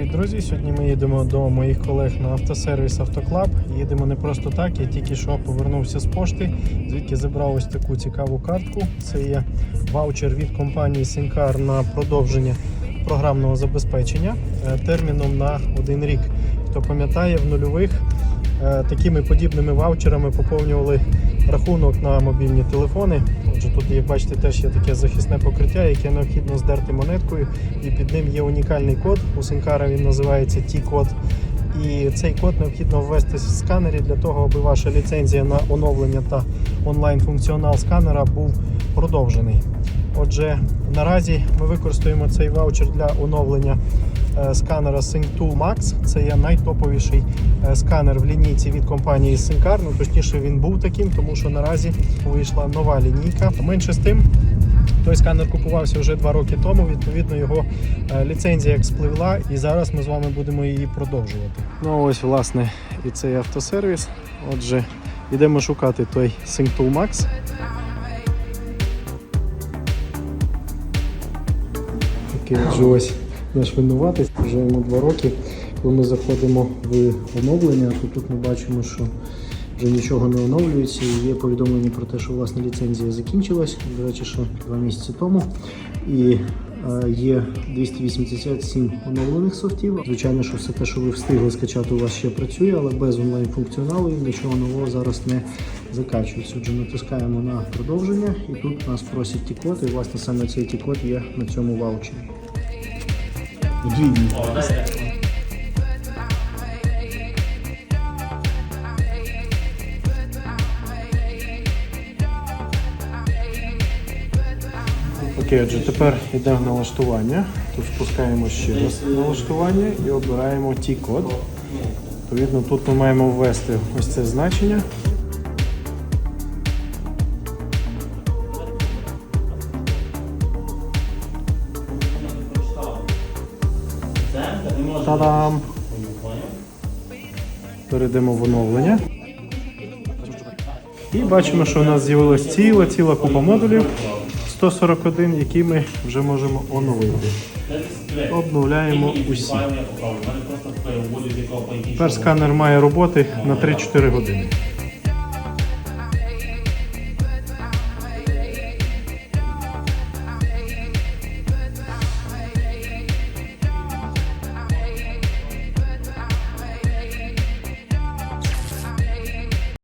Привіт, друзі! Сьогодні ми їдемо до моїх колег на автосервіс Автоклаб. Їдемо не просто так. Я тільки що повернувся з пошти, звідки забрав ось таку цікаву картку. Це є ваучер від компанії Синкар на продовження програмного забезпечення е, терміном на один рік. Хто пам'ятає, в нульових такими подібними ваучерами поповнювали рахунок на мобільні телефони. Отже, тут, як бачите, теж є таке захисне покриття, яке необхідно здерти монеткою, і під ним є унікальний код. У Синкара він називається T-код. І цей код необхідно ввести в сканері для того, аби ваша ліцензія на оновлення та онлайн-функціонал сканера був продовжений. Отже, наразі ми використовуємо цей ваучер для оновлення е, сканера SyncTool Max. Це є найтоповіший е, сканер в лінійці від компанії Synccar. Ну, точніше, він був таким, тому що наразі вийшла нова лінійка. Менше з тим, той сканер купувався вже два роки тому. Відповідно, його е, ліцензія спливла, і зараз ми з вами будемо її продовжувати. Ну ось, власне, і цей автосервіс. Отже, йдемо шукати той SyncTool Max. Такий ось наш винуватець, вже йому два роки. Коли ми заходимо в оновлення, то тут ми бачимо, що вже нічого не оновлюється і є повідомлення про те, що власне ліцензія закінчилась, до речі, ще два місяці тому. І є 287 оновлених софтів. Звичайно, що все те, що ви встигли скачати, у вас ще працює, але без онлайн-функціоналу і нічого нового зараз не закачується. Отже, натискаємо на продовження, і тут нас просять ті-код, і власне саме цей ті-код є на цьому ваучері. Дійний. Окей, отже, тепер йдемо в налаштування. Тут спускаємо ще раз налаштування і обираємо T-код. Відповідно, тут ми маємо ввести ось це значення. Та-дам! Перейдемо в оновлення. І бачимо, що у нас з'явилась ціла ціла купа модулів 141, які ми вже можемо оновити. Обновляємо усі. Тепер сканер має роботи на 3-4 години.